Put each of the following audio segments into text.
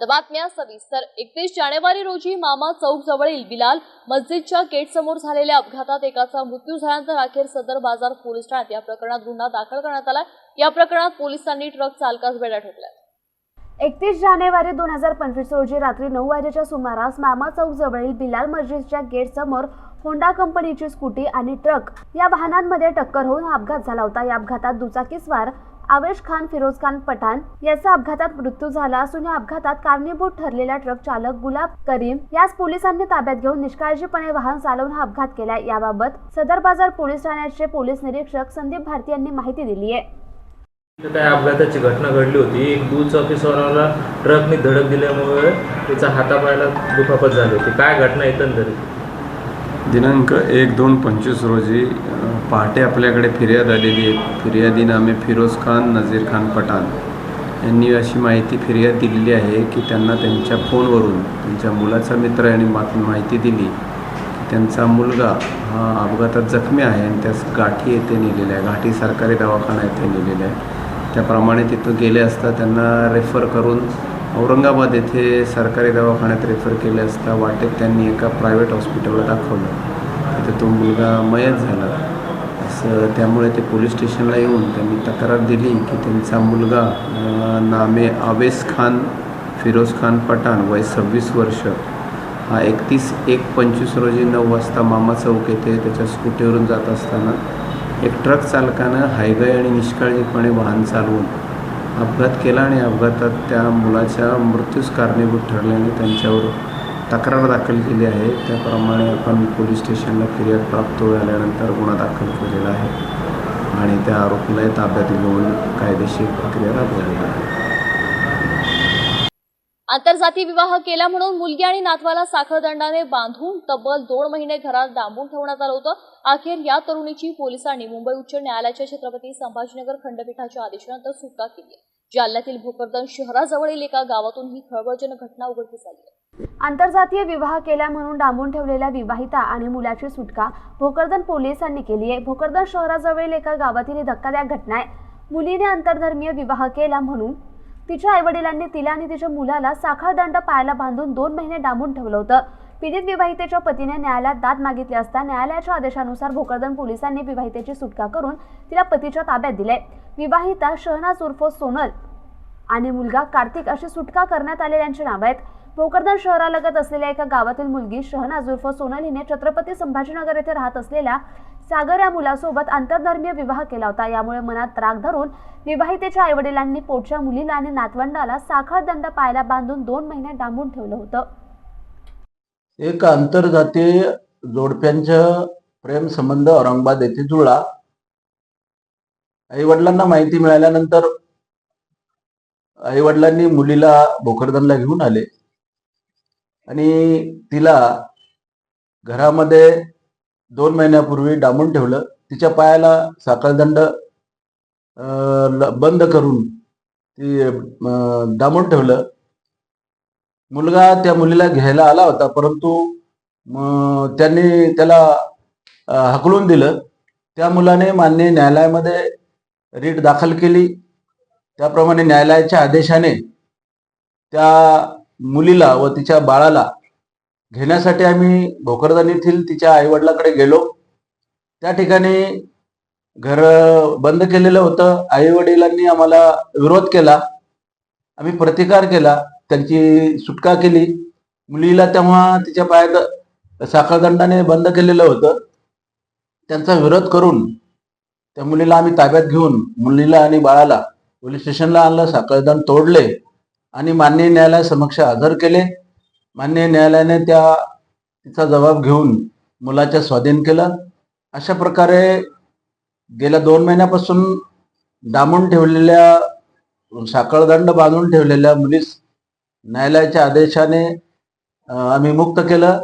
आता बातम्या सविस्तर. एकतीस जानेवारी रोजी मामा चौक जवळील बिलाल मस्जिदच्या गेट समोर झालेल्या अपघातात एकाचा मृत्यू झाल्यानंतर अखेर सदर बाजार पोलीस ठाण्यात या प्रकरणात गुन्हा दाखल करण्यात आला या प्रकरणात पोलिसांनी ट्रक चालकास बेड्या ठोकल्या एकतीस जानेवारी दोन हजार पंचवीस रोजी रात्री नऊ वाजेच्या सुमारास मामा चौक जवळील बिलाल मस्जिदच्या गेट समोर होंडा कंपनीची स्कूटी आणि ट्रक या वाहनांमध्ये टक्कर होऊन हा अपघात झाला होता. या अपघातात दुचाकीस्वार आवेश खान फिरोज खान पठाण याचा अपघातात मृत्यू झाला असून या अपघातात कारणीभूत ठरलेला ट्रक चालक गुलाब करीम यास पोलिसांनी ताब्यात घेऊन निष्काळजीपणे वाहन चालवून हा अपघात केला. याबाबत सदर बाजार पोलीस ठाण्याचे पोलीस निरीक्षक संदीप भारती यांनी माहिती दिली आहे. काय अपघाताची घटना घडली होती. एक दुचाकीस्वाराला ट्रकने धडक दिल्यामुळे तिचा हातापायाला दुखापत झाली होती. काय घटना एकंदरीत दिनांक एक दोन पंचवीस रोजी पहाटे आपल्याकडे फिर्याद आलेली आहे. फिर्यादीनामे फिरोज खान नझीर खान पठाण यांनी अशी माहिती फिर्याद दिलेली आहे की त्यांना त्यांच्या फोनवरून त्यांच्या मुलाचा मित्र यांनी मा- माहिती दिली की त्यांचा मुलगा हा अपघातात जखमी आहे आणि त्यास गाठी येथे नेलेला आहे. घाटी सरकारी दवाखाना येथे नेलेला आहे. त्याप्रमाणे तिथं गेले असता त्यांना रेफर करून औरंगाबाद येथे सरकारी दवाखान्यात रेफर केले असता वाटेत त्यांनी एका प्रायव्हेट हॉस्पिटलला दाखवलं. तिथे तो मुलगा मयत झाला. असं त्यामुळे ते पोलीस स्टेशनला येऊन त्यांनी तक्रार दिली की त्यांचा मुलगा नामे आवेस खान फिरोज खान पठाण वय सव्वीस वर्ष. हा एकतीस एक पंचवीस रोजी नऊ वाजता मामा चौक येथे त्याच्या स्कूटीवरून जात असताना एक ट्रक चालकानं हायगाय आणि निष्काळजीपणे वाहन चालवून अपघात केला आणि अपघातात त्या मुलाच्या मृत्यूस कारणीभूत ठरल्याने त्यांच्यावर तक्रार दाखल केली आहे. त्याप्रमाणे आपण पोलीस स्टेशनला फिर्याद प्राप्त झाल्यानंतर गुन्हा दाखल केलेला आहे आणि त्या आरोपीलाही ताब्यात घेऊन कायदेशीर प्रक्रिया राबवलेली आहे. आंतरजाती विवाह केला म्हणून मुलगी आणि नातवाला साखळदंडाने बांधून तब्बल दोन महिने घरात डांबून ठेवण्यात आलं होतं. अखेर या तरुणीची पोलिसांनी मुंबई उच्च न्यायालयाच्या छत्रपती संभाजीनगर खंडपीठाच्या आदेशानंतर सुटका केली जालन्यातील भोकरदन शहराजवळील एका गावातून ही खळबळजनक घटना उघडकीस आली आहे. आंतरजातीय विवाह केला म्हणून डांबून ठेवलेल्या विवाहिता आणि मुलाची सुटका भोकरदन पोलिसांनी केली आहे. भोकरदन शहराजवळील एका गावातील ही धक्कादायक घटना आहे. मुलीने आंतरधर्मीय विवाह केला म्हणून तिच्या आईवडिलांनी तिला आणि तिच्या मुलाला साखळदंड पायाला बांधून दोन महिने डांबून ठेवलं होतं. पीडित विवाहितेच्या पतीने न्यायालयात दाद मागितली असता न्यायालयाच्या आदेशानुसार भोकरदन पोलिसांनी विवाहितेची सुटका करून तिला पतीच्या ताब्यात दिले. विवाहिता शहनाज उर्फ सोनल आणि मुलगा कार्तिक अशी सुटका करण्यात आलेल्यांची नावं आहेत. भोकरदन शहरालगत असलेल्या एका गावातील मुलगी शहनाज उर्फ सोनल हिने छत्रपती संभाजीनगर येथे राहत असलेल्या सागर या मुलासोबत आंतरधर्मीय विवाह केला होता. यामुळे मनात राग धरून विवाहितेच्या आईवडिलांनी पोटच्या मुलीला आणि नातवंडाला साखर दंड पायाला बांधून दोन महिने डांबून ठेवलं होतं. एक आंतरजातीय जोडप्यांचा प्रेम संबंध औरंगाबाद येथे जुळला. आई वडिलांना माहिती मिळाल्यानंतर आई वडिलांनी मुलीला भोकरदनला घेऊन आले. आणि तिला घरामध्ये दोन महिन्यापूर्वी डांबून ठेवलं. तिच्या पायाला साखळदंड ल- बंद करून ती डांबून ठेवलं. मुलगा त्या मुलीला घ्यायला आला होता परंतु त्यांनी त्याला हकलून दिलं. त्या मुलाने मान्य न्यायालयामध्ये रीट दाखल केली. त्याप्रमाणे न्यायालयाच्या आदेशाने त्या मुलीला व तिच्या बाळाला घेण्यासाठी आम्ही भोकरदन येथील तिच्या आईवडिलाकडे गेलो. त्या ठिकाणी घर बंद केलेलं होतं. आईवडिलांनी आम्हाला विरोध केला. आम्ही प्रतिकार केला. त्यांची सुटका केली. मुलीला तेव्हा तिच्या पायात साखळदंडाने बंद केलेलं होतं. त्यांचा विरोध करून त्या मुलीला आम्ही ताब्यात घेऊन मुलीला आणि बाळाला पोलीस स्टेशनला आणलं. साखळदंड तोडले आणि मान्य न्यायालयासमक्ष हजर केले. मान्य न्यायालयाने त्या तिचा जबाब घेऊन मुलाच्या स्वाधीन केलं. अशा प्रकारे गेल्या दोन महिन्यापासून डांबून ठेवलेल्या साखळदंड बांधून ठेवलेल्या मुलीस न्यायालयाच्या आदेशाने आम्ही मुक्त केलं.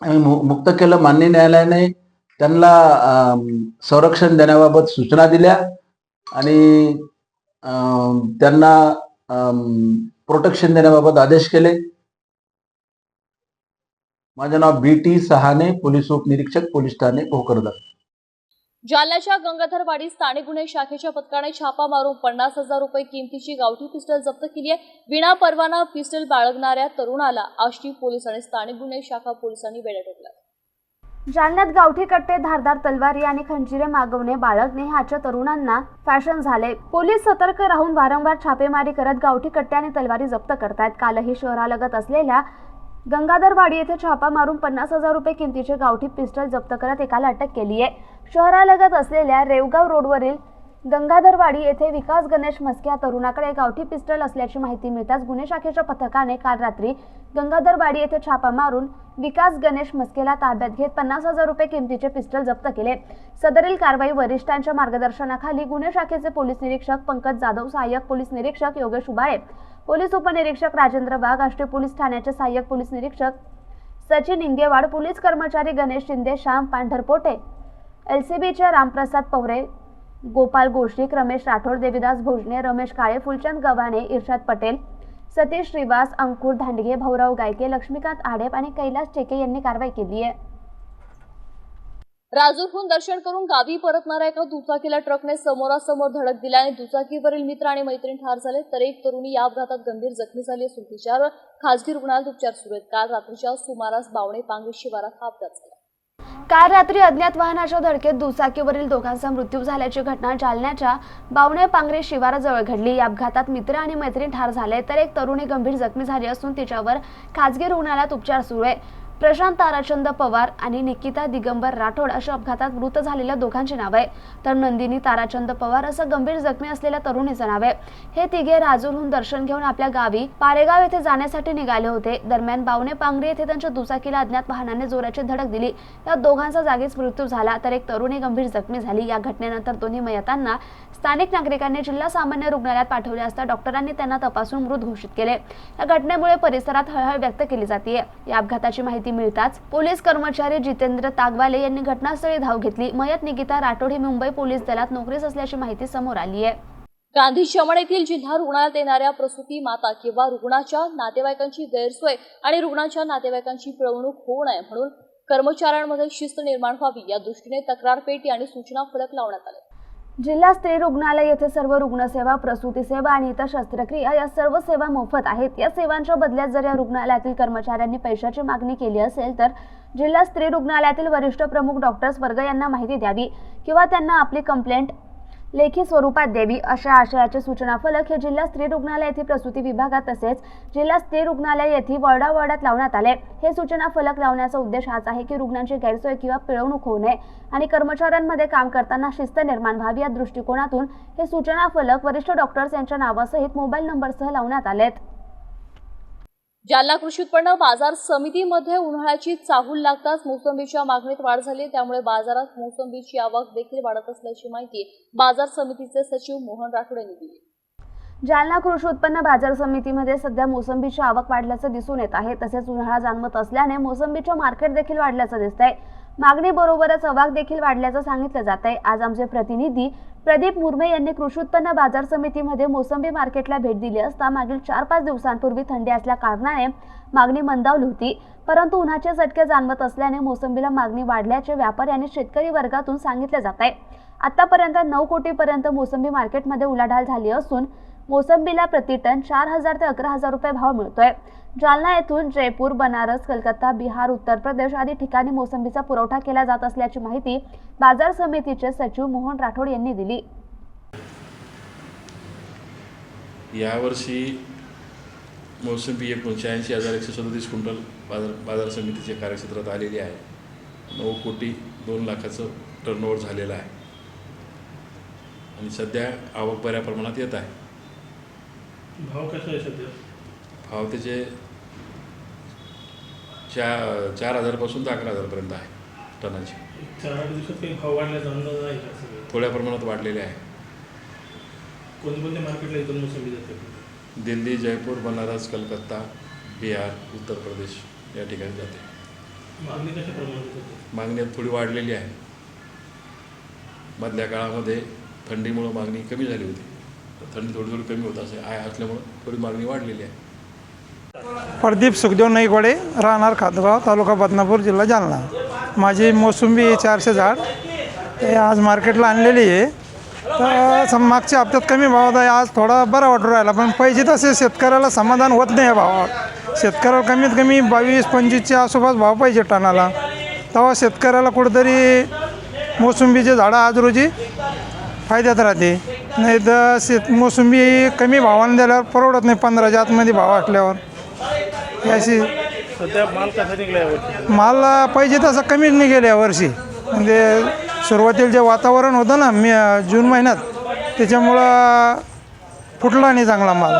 आम्ही मु- मुक्त केलं. मान्य न्यायालयाने त्यांना संरक्षण देण्याबाबत सूचना दिल्या आणि त्यांना प्रोटेक्शन देण्याबाबत आदेश केले. माझे नाव बी टी सहाने पोलीस उपनिरीक्षक पोलीस ठाणे भोकरदन. जालन्याच्या गंगाधरवाडी स्थानिक गुन्हे शाखेच्या पथकाने छापा मारून पन्नास हजार रुपये किमतीची गावठी पिस्टल जप्त केली आहे. विना परवाना पिस्टल बाळगणाऱ्या तरुणाला आष्टी पोलीस आणि स्थानिक गुन्हे शाखा पोलिसांनी वेळ ठोकला जालन्यात गावठी कट्टे धारदार तलवारी आणि खंजिरे मागवणे बाळगणे ह्याच्या तरुणांना फॅशन झाले. पोलीस सतर्क राहून वारंवार छापेमारी करत गावठी कट्टे आणि तलवारी जप्त करतायत. कालही शहरालगत असलेल्या गंगाधरवाडी येथे छापा मारून पन्नास हजार रुपये किमतीचे गावठी पिस्टल जप्त करत एकाला अटक केली आहे शहरालगत असलेल्या रेवगाव रोडवरील गंगाधरवाडी येथे विकास गणेश मस्के या तरुणाकडे गावठी पिस्टल असल्याची माहिती मिळताच गुन्हे शाखेच्या पथकाने काल रात्री गंगाधरवाडी येथे छापा मारून विकास गणेश म्हस्केला ताब्यात घेत पन्नास हजार रुपये किमतीचे पिस्टल जप्त केले. सदरील कारवाई वरिष्ठांच्या मार्गदर्शनाखाली गुन्हे शाखेचे पोलीस निरीक्षक पंकज जाधव सहाय्यक पोलीस निरीक्षक योगेश उबाळे पोलीस उपनिरीक्षक राजेंद्र वाघ राष्ट्रीय पोलीस ठाण्याचे सहाय्यक पोलीस निरीक्षक सचिन इंगेवाड पोलीस कर्मचारी गणेश शिंदे श्याम पांढरपोटे एलसीबीचे रामप्रसाद पवरे गोपाल गोष्टीक रमेश राठोड देविदास भोजने रमेश काळे फुलचंद गव्हाणे इर्शाद पटेल सतीश श्रीवास अंकुर धांडगे भाऊराव गायके लक्ष्मीकांत आडेप आणि कैलास टेके यांनी कारवाई केली आहे. राजूरहून दर्शन करून गावी परतणाऱ्या एका दुचाकीला ट्रकने समोरासमोर धडक दिल्याने दुचाकीवरील मित्र आणि मैत्रीण ठार झाले तर एक तरुणी या अपघातात गंभीर जखमी झाली असून तिच्यावर खासगी रुग्णालयात उपचार सुरू आहेत. काल रात्रीच्या सुमारास बावणे पांगरी शिवारात हा अपघात झाला. काल रात्री अज्ञात वाहनाच्या धडकेत दुचाकीवरील दोघांचा मृत्यू झाल्याची घटना जालन्याच्या बावणे पांगरे शिवाराजवळ घडली. या अपघातात मित्र आणि मैत्रीण ठार झाले तर एक तरुणी गंभीर जखमी झाली असून तिच्यावर खाजगी रुग्णालयात उपचार सुरू आहे. प्रशांत ताराचंद पवार आणि निकिता दिगंबर राठोड अशा अपघातात मृत झालेल्या दोघांची नाव आहे. तर नंदिनी ताराचंद पवार असं गंभीर जखमी असलेल्या तरुणीचं नाव आहे. हे तिघे राजूरहून दर्शन घेऊन आपल्या गावी पारेगाव येथे जाण्यासाठी निघाले होते. दरम्यान बावणे पांगरे येथे त्यांच्या दुचाकीला अज्ञात वाहनाने जोराची धडक दिली. या दोघांचा जागीच मृत्यू झाला. तर एक तरुणी गंभीर जखमी झाली. या घटनेनंतर दोन्ही मयतांना स्थानिक नागरिकांनी जिल्हा सामान्य रुग्णालयात पाठवले असता डॉक्टरांनी त्यांना तपासून मृत घोषित केले. या घटनेमुळे परिसरात हळहळ व्यक्त केली जाते या अपघाताची माहिती मिळताच पोलीस कर्मचारी जितेंद्र तागवाले यांनी घटनास्थळी धाव घेतली. मयत निकिता राठोड ही मुंबई पोलीस दलात नोकरीस असल्याची माहिती समोर आली आहे गांधी शमन येथील जिल्हा रुग्णालयात येणाऱ्या प्रसूती माता किंवा रुग्णाच्या नातेवाईकांची गैरसोय आणि रुग्णाच्या नातेवाईकांची पिळवणूक होऊ नये म्हणून कर्मचाऱ्यांमध्ये शिस्त निर्माण व्हावी या दृष्टीने तक्रार पेटी आणि सूचना फलक लावण्यात आले जिल्हा स्त्री रुग्णालय येथे सर्व रुग्णसेवा प्रसूती सेवा आणि इतर शस्त्रक्रिया या सर्व सेवा मोफत आहेत. या सेवांच्या बदल्यात जर या रुग्णालयातील कर्मचाऱ्यांनी पैशाची मागणी केली असेल तर जिल्हा स्त्री रुग्णालयातील वरिष्ठ प्रमुख डॉक्टर्स वर्ग यांना माहिती द्यावी किंवा त्यांना आपली कंप्लेंट लेखी स्वरूपात द्यावी अशा आशयाचे सूचना फलक हे जिल्हा स्त्री रुग्णालय येथे प्रसूती विभागात तसेच जिल्हा स्त्री रुग्णालय येथे वॉर्डावॉर्डात लावण्यात आले. हे सूचना फलक लावण्याचा उद्देश हाच आहे की रुग्णांची गैरसोय किंवा पिळवणूक होऊ नये आणि कर्मचाऱ्यांमध्ये काम करताना शिस्त निर्माण व्हावी या दृष्टिकोनातून हे सूचना फलक वरिष्ठ डॉक्टर्स यांच्या नावासहित मोबाईल नंबरसह लावण्यात आलेत. जालना कृषी उत्पन्न बाजार समितीमध्ये उन्हाळ्याची चाहूल लागताच मोसंबीच्या मागणीत वाढ झाली त्यामुळे बाजारात मोसंबीची आवक देखील वाढत असल्याची माहिती बाजार समितीचे सचिव मोहन राठोड यांनी दिली. जालना कृषी उत्पन्न बाजार समितीमध्ये सध्या मोसंबीची आवक वाढल्याचं दिसून येत आहे तसेच उन्हाळा जाणवत असल्याने मोसंबीचं मार्केट देखील वाढल्याचं दिसत आहे मागणी बरोबरच अवाक देखील वाढल्याचं सांगितलं जात आहे आज आमचे प्रतिनिधी प्रदीप मुर्मे यांनी कृषी उत्पन्न बाजार समितीमध्ये मोसंबी मार्केटला भेट दिली असता मागील चार पाच दिवसांपूर्वी थंडी असल्या कारणाने मागणी मंदावली होती. परंतु उन्हाचे झटके जाणवत असल्याने मोसंबीला मागणी वाढल्याचे व्यापारी आणि शेतकरी वर्गातून सांगितले जात आहे. आतापर्यंत नऊ कोटीपर्यंत मोसंबी मार्केटमध्ये उलाढाल झाली असून मोसंबीला प्रति टन चार हजार ते अकरा हजार रुपये भाव मिळतोय. जालना येथून जयपूर बनारस कलकत्ता बिहार उत्तर प्रदेश आदी ठिकाणी मोसंबीचा पुरवठा केला जात असल्याची माहिती बाजार समितीचे सचिव मोहन राठोड यांनी दिली. यावर्षी मोसंबी एकोणशे हजार एकशे सदतीस क्विंटल बाजार बाजार समितीच्या कार्यक्षेत्रात आलेली आहे. नऊ कोटी दोन लाखाचं टर्नओव्हर झालेलं आहे. आणि सध्या आवक बऱ्या प्रमाणात येत आहे. भाव कसा आहे सध्या? भाव त्याचे चार चार हजारपासून तर अकरा हजारपर्यंत आहे टनाचे. चार आठ दिवसात काही भाव का सगळं? थोड्या प्रमाणात वाढलेले आहे. कोणत्या कोणत्या मार्केटला इथून मोसंबी जाते दिल्ली जयपूर बनारस कलकत्ता बिहार उत्तर प्रदेश या ठिकाणी जाते. मागणी कशा प्रमाणात होते? थोडी वाढलेली आहे. मधल्या काळामध्ये थंडीमुळं मागणी कमी झाली होती. तर थंडी थोडी थोडी कमी होत असे आहे असल्यामुळं थोडी मागणी वाढलेली आहे. प्रदीप सुखदेव नाईकवाडे राहणार खातगाव तालुका बदनापूर जिल्हा जालना. माझी मोसंबी आहे चारशे झाड. ते आज मार्केटला आणलेली आहे. तर सम मागच्या हप्त्यात कमी भावात आहे. आज थोडा बरा वाटून राहिला पण पैसे तसे शेतकऱ्याला समाधान होत नाही या भावात. शेतकऱ्याला कमीत कमी बावीस पंचवीसच्या आसोपास भाव पाहिजे टनाला. तेव्हा शेतकऱ्याला कुठंतरी मोसंबीचे झाडं आज रोजी फायद्यात राहते. नाही तर शेत मोसंबी कमी भावाने दिल्यावर परवडत नाही. पंधराच्या आतमध्ये भाव असल्यावर अशी सध्या माल कसा निघला यावर्षी माल पाहिजे तसं कमीच निघेल यावर्षी म्हणजे सुरुवातीला जे वातावरण होतं ना मे जून महिन्यात त्याच्यामुळं फुटला नाही चांगला माल.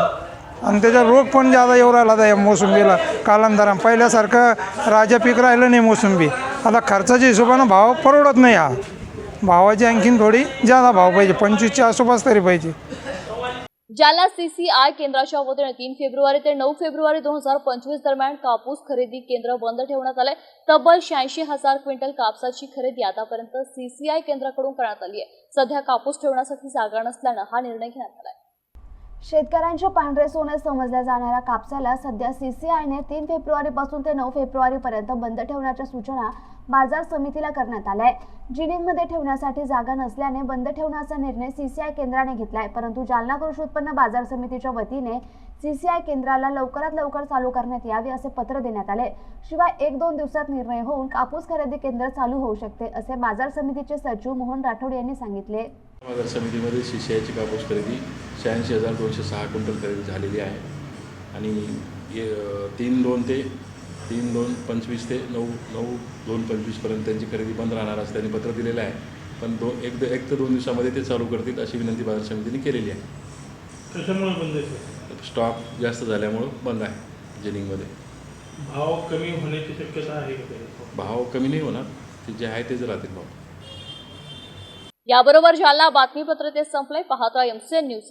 आणि त्याचा रोग पण जादा येऊ राहिला आता या मोसंबीला कालांतरानं. पहिल्यासारखं राजा पीक राहिलं नाही मोसंबी. आता खर्चाच्या हिशोबानं भाव परवडत नाही हा. भावाची आणखीन थोडी जादा भाव पाहिजे. पंचवीसच्या आसोपास तरी पाहिजे. जालना सीसीआय केंद्राच्या वतीने तीन फेब्रुवारी ते नऊ फेब्रुवारी दोन हजार पंचवीस दरम्यान कापूस खरेदी केंद्र बंद ठेवण्यात आलंय. तब्बल शहाऐंशी हजार क्विंटल कापसाची खरेदी आतापर्यंत सीसीआय केंद्राकडून करण्यात आली आहे. सध्या कापूस ठेवण्यासाठी जागा नसल्यानं हा निर्णय घेण्यात आलाय. शेतकऱ्यांचे पांढरे सोने समजल्या जाणाऱ्या कापसाला सध्या सीसीआयने तीन फेब्रुवारीपासून ते नऊ फेब्रुवारीपर्यंत बंद ठेवण्याच्या सूचना बाजार समितीला करण्यात आल्या आहे जिनिंगमध्ये ठेवण्यासाठी जागा नसल्याने बंद ठेवण्याचा निर्णय सीसीआय केंद्राने घेतलाय परंतु जालना कृषी उत्पन्न बाजार समितीच्या वतीने सीसीआय केंद्राला लवकरात लवकर चालू करण्यात यावे असे पत्र देण्यात आले. शिवाय एक दोन दिवसात निर्णय होऊन कापूस खरेदी केंद्र चालू होऊ शकते असे बाजार समितीचे सचिव मोहन राठोड यांनी सांगितले. बाजार समितीमध्ये आयची कापूस खरेदी शहाऐंशी हजार दोनशे सहा क्विंटल खरेदी झालेली आहे. आणि ये- तीन दोन ते तीन दोन पंचवीस ते नऊ नऊ दोन पंचवीसपर्यंत त्यांची खरेदी बंद राहणार असं त्यांनी पत्र दिलेलं आहे. पण दोन एक एक ते दोन दिवसामध्ये ते चालू करतील अशी विनंती बाजार समितीने केलेली आहे. कशामुळे बंद आहे स्टॉक जास्त झाल्यामुळं बंद आहे जिनिंगमध्ये. भाव कमी होण्याची शक्यता आहे? भाव कमी नाही होणार. ते जे आहे तेच राहतील भाव. याबरोबर जालना बातमीपत्र ते संपलंय पाहता एमसीएन न्यूज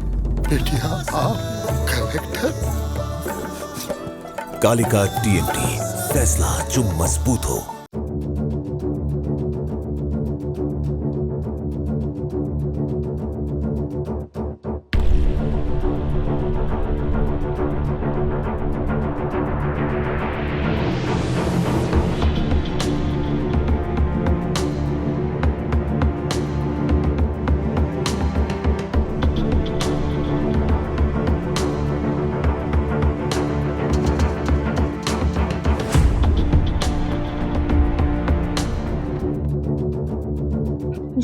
बेटिया आप कलेक्टर कालिका टीएमटी फैसला जो मजबूत हो।